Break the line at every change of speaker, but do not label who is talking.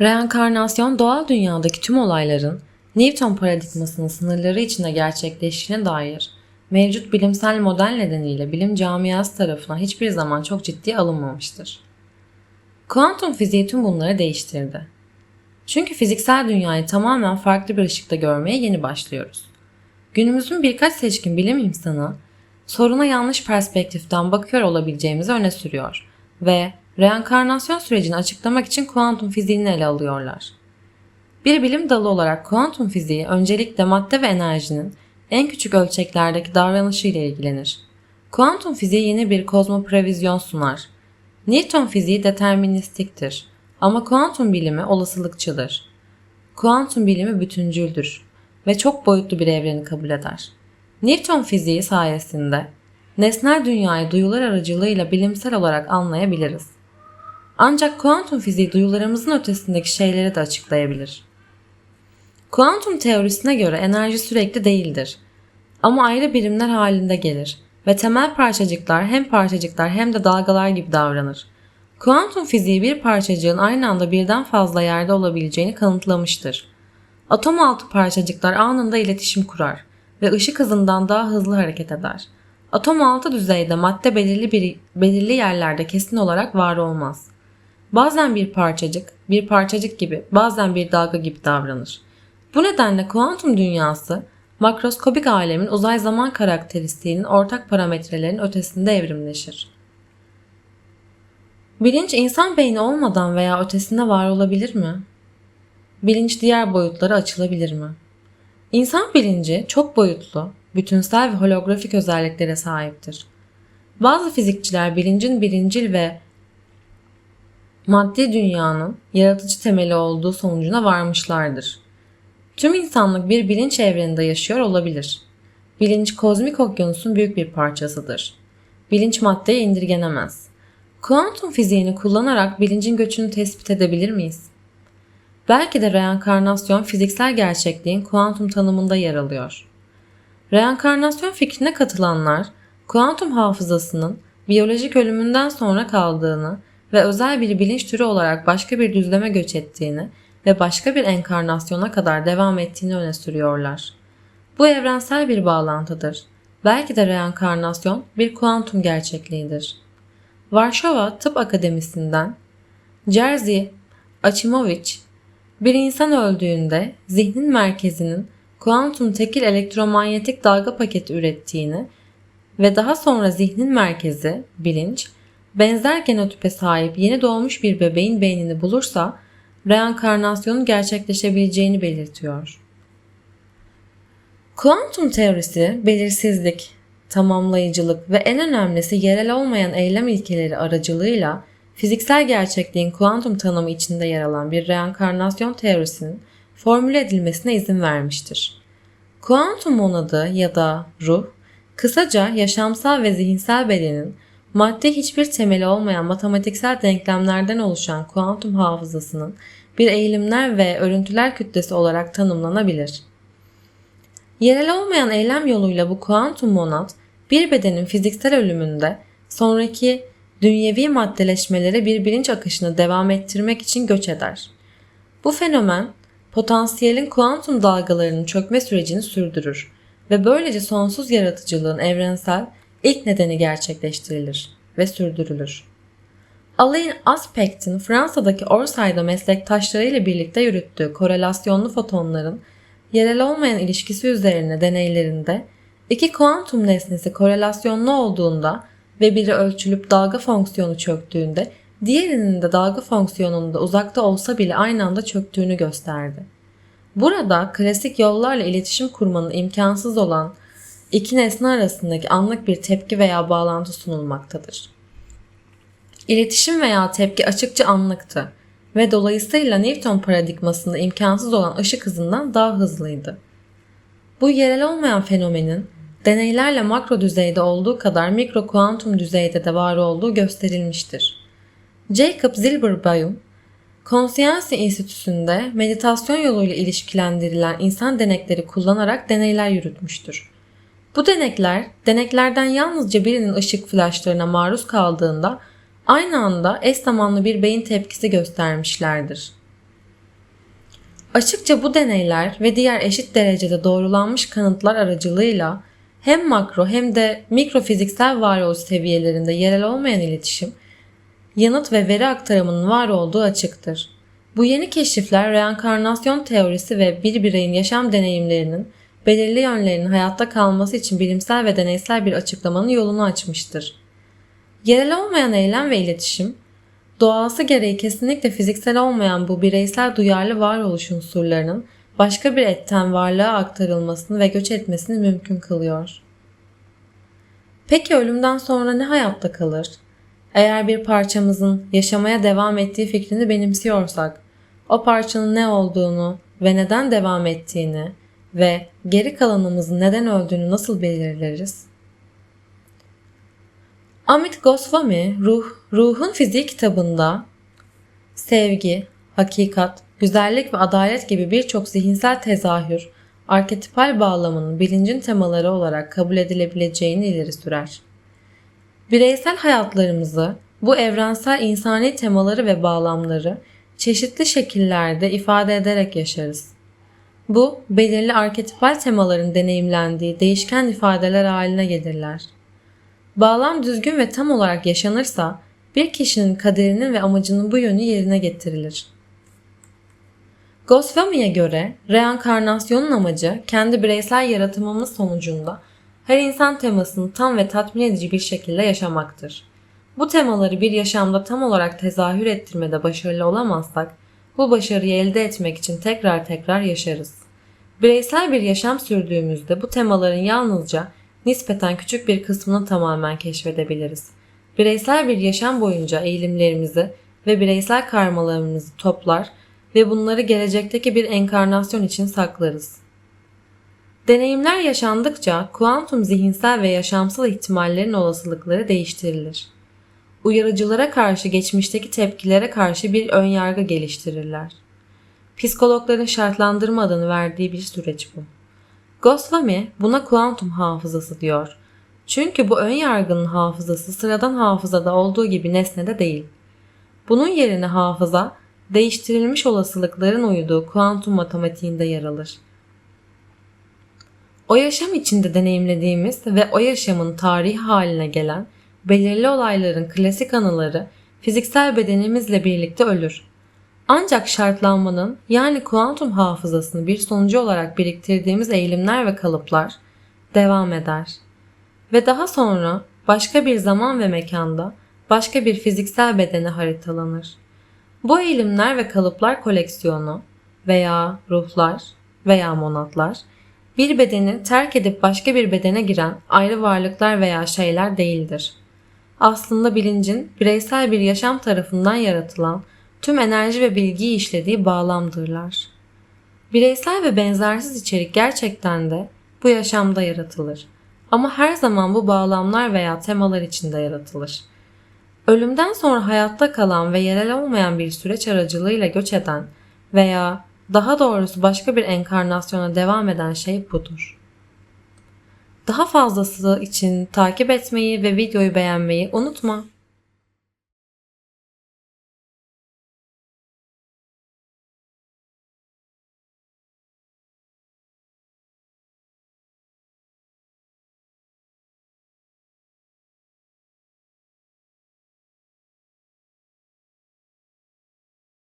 Reenkarnasyon doğal dünyadaki tüm olayların Newton paradigmasının sınırları içinde gerçekleştiğine dair mevcut bilimsel model nedeniyle bilim camiası tarafından hiçbir zaman çok ciddiye alınmamıştır. Kuantum fiziği tüm bunları değiştirdi. Çünkü fiziksel dünyayı tamamen farklı bir ışıkta görmeye yeni başlıyoruz. Günümüzün birkaç seçkin bilim insanı soruna yanlış perspektiften bakıyor olabileceğimizi öne sürüyor ve reenkarnasyon sürecini açıklamak için kuantum fiziğini ele alıyorlar. Bir bilim dalı olarak kuantum fiziği öncelikle madde ve enerjinin en küçük ölçeklerdeki davranışı ile ilgilenir. Kuantum fiziği yeni bir kozmoprevizyon sunar. Newton fiziği deterministiktir ama kuantum bilimi olasılıkçıdır. Kuantum bilimi bütüncüldür ve çok boyutlu bir evreni kabul eder. Newton fiziği sayesinde nesnel dünyayı duyular aracılığıyla bilimsel olarak anlayabiliriz. Ancak kuantum fiziği duyularımızın ötesindeki şeyleri de açıklayabilir. Kuantum teorisine göre enerji sürekli değildir. Ama ayrı birimler halinde gelir ve temel parçacıklar hem parçacıklar hem de dalgalar gibi davranır. Kuantum fiziği bir parçacığın aynı anda birden fazla yerde olabileceğini kanıtlamıştır. Atom altı parçacıklar anında iletişim kurar ve ışık hızından daha hızlı hareket eder. Atom altı düzeyde madde belirli bir belirli yerlerde kesin olarak var olmaz. Bazen bir parçacık, bir parçacık gibi, bazen bir dalga gibi davranır. Bu nedenle kuantum dünyası makroskobik alemin uzay zaman karakteristiğinin ortak parametrelerin ötesinde evrimleşir. Bilinç insan beyni olmadan veya ötesinde var olabilir mi? Bilinç diğer boyutlara açılabilir mi? İnsan bilinci çok boyutlu, bütünsel ve holografik özelliklere sahiptir. Bazı fizikçiler bilincin birincil ve maddi dünyanın yaratıcı temeli olduğu sonucuna varmışlardır. Tüm insanlık bir bilinç evreninde yaşıyor olabilir. Bilinç kozmik okyanusun büyük bir parçasıdır. Bilinç maddeye indirgenemez. Kuantum fiziğini kullanarak bilincin göçünü tespit edebilir miyiz? Belki de reenkarnasyon fiziksel gerçekliğin kuantum tanımında yer alıyor. Reenkarnasyon fikrine katılanlar, kuantum hafızasının biyolojik ölümünden sonra kaldığını ve özel bir bilinç türü olarak başka bir düzleme göç ettiğini ve başka bir enkarnasyona kadar devam ettiğini öne sürüyorlar. Bu evrensel bir bağlantıdır. Belki de reenkarnasyon bir kuantum gerçekliğidir. Varşova Tıp Akademisi'nden Jerzy Achimowicz bir insan öldüğünde zihnin merkezinin kuantum tekil elektromanyetik dalga paketi ürettiğini ve daha sonra zihnin merkezi, bilinç, benzer genotipe sahip yeni doğmuş bir bebeğin beynini bulursa reenkarnasyonun gerçekleşebileceğini belirtiyor. Kuantum teorisi belirsizlik, tamamlayıcılık ve en önemlisi yerel olmayan eylem ilkeleri aracılığıyla fiziksel gerçekliğin kuantum tanımı içinde yer alan bir reenkarnasyon teorisinin formüle edilmesine izin vermiştir. Kuantum monadı ya da ruh, kısaca yaşamsal ve zihinsel bedenin madde hiçbir temeli olmayan matematiksel denklemlerden oluşan kuantum hafızasının bir eğilimler ve örüntüler kütlesi olarak tanımlanabilir. Yerel olmayan eylem yoluyla bu kuantum monad bir bedenin fiziksel ölümünde sonraki dünyevi maddeleşmeleri bir bilinç akışını devam ettirmek için göç eder. Bu fenomen potansiyelin kuantum dalgalarının çökme sürecini sürdürür ve böylece sonsuz yaratıcılığın evrensel ilk nedeni gerçekleştirilir ve sürdürülür. Alain Aspect'in Fransa'daki Orsay'da meslektaşlarıyla birlikte yürüttüğü korelasyonlu fotonların yerel olmayan ilişkisi üzerine deneylerinde iki kuantum nesnesi korelasyonlu olduğunda ve biri ölçülüp dalga fonksiyonu çöktüğünde diğerinin de dalga fonksiyonunda uzakta olsa bile aynı anda çöktüğünü gösterdi. Burada klasik yollarla iletişim kurmanın imkansız olan iki nesne arasındaki anlık bir tepki veya bağlantı sunulmaktadır. İletişim veya tepki açıkça anlıktı ve dolayısıyla Newton paradigmasında imkansız olan ışık hızından daha hızlıydı. Bu yerel olmayan fenomenin deneylerle makro düzeyde olduğu kadar mikro kuantum düzeyde de var olduğu gösterilmiştir. Jacob Zilberbaum, Konsiyansi Enstitüsü'nde meditasyon yoluyla ilişkilendirilen insan denekleri kullanarak deneyler yürütmüştür. Bu denekler, deneklerden yalnızca birinin ışık flaşlarına maruz kaldığında aynı anda eş zamanlı bir beyin tepkisi göstermişlerdir. Açıkça bu deneyler ve diğer eşit derecede doğrulanmış kanıtlar aracılığıyla hem makro hem de mikro fiziksel varoluş seviyelerinde yerel olmayan iletişim, yanıt ve veri aktarımının var olduğu açıktır. Bu yeni keşifler reenkarnasyon teorisi ve bir bireyin yaşam deneyimlerinin belirli yönlerinin hayatta kalması için bilimsel ve deneysel bir açıklamanın yolunu açmıştır. Yerel olmayan eylem ve iletişim, doğası gereği kesinlikle fiziksel olmayan bu bireysel duyarlı varoluş unsurlarının başka bir etten varlığa aktarılmasını ve göç etmesini mümkün kılıyor. Peki ölümden sonra ne hayatta kalır? Eğer bir parçamızın yaşamaya devam ettiği fikrini benimsiyorsak, o parçanın ne olduğunu ve neden devam ettiğini ve geri kalanımızın neden öldüğünü nasıl belirleriz? Amit Goswami Ruh, Ruhun Fiziği kitabında sevgi, hakikat, güzellik ve adalet gibi birçok zihinsel tezahür, arketipal bağlamının bilincin temaları olarak kabul edilebileceğini ileri sürer. Bireysel hayatlarımızı bu evrensel insani temaları ve bağlamları çeşitli şekillerde ifade ederek yaşarız. Bu, belirli arketipal temaların deneyimlendiği değişken ifadeler haline gelirler. Bağlam düzgün ve tam olarak yaşanırsa, bir kişinin kaderinin ve amacının bu yönü yerine getirilir. Goswami'ye göre reenkarnasyonun amacı kendi bireysel yaratımımız sonucunda her insan temasını tam ve tatmin edici bir şekilde yaşamaktır. Bu temaları bir yaşamda tam olarak tezahür ettirmede başarılı olamazsak, bu başarıyı elde etmek için tekrar tekrar yaşarız. Bireysel bir yaşam sürdüğümüzde bu temaların yalnızca nispeten küçük bir kısmını tamamen keşfedebiliriz. Bireysel bir yaşam boyunca eğilimlerimizi ve bireysel karmalarımızı toplar ve bunları gelecekteki bir enkarnasyon için saklarız. Deneyimler yaşandıkça kuantum zihinsel ve yaşamsal ihtimallerin olasılıkları değiştirilir. Uyarıcılara karşı geçmişteki tepkilere karşı bir ön yargı geliştirirler. Psikologların şartlandırma adını verdiği bir süreç bu. Goswami buna kuantum hafızası diyor. Çünkü bu ön yargının hafızası sıradan hafızada olduğu gibi nesnede değil. Bunun yerine hafıza değiştirilmiş olasılıkların uyduğu kuantum matematiğinde yer alır. O yaşam içinde deneyimlediğimiz ve o yaşamın tarihi haline gelen belirli olayların klasik anıları fiziksel bedenimizle birlikte ölür. Ancak şartlanmanın yani kuantum hafızasını bir sonucu olarak biriktirdiğimiz eğilimler ve kalıplar devam eder. Ve daha sonra başka bir zaman ve mekanda başka bir fiziksel bedene haritalanır. Bu eğilimler ve kalıplar koleksiyonu veya ruhlar veya monatlar bir bedeni terk edip başka bir bedene giren ayrı varlıklar veya şeyler değildir. Aslında bilincin bireysel bir yaşam tarafından yaratılan tüm enerji ve bilgiyi işlediği bağlamdırlar. Bireysel ve benzersiz içerik gerçekten de bu yaşamda yaratılır. Ama her zaman bu bağlamlar veya temalar içinde yaratılır. Ölümden sonra hayatta kalan ve yerel olmayan bir süreç aracılığıyla göç eden veya daha doğrusu başka bir enkarnasyona devam eden şey budur. Daha fazlası için takip etmeyi ve videoyu beğenmeyi unutma.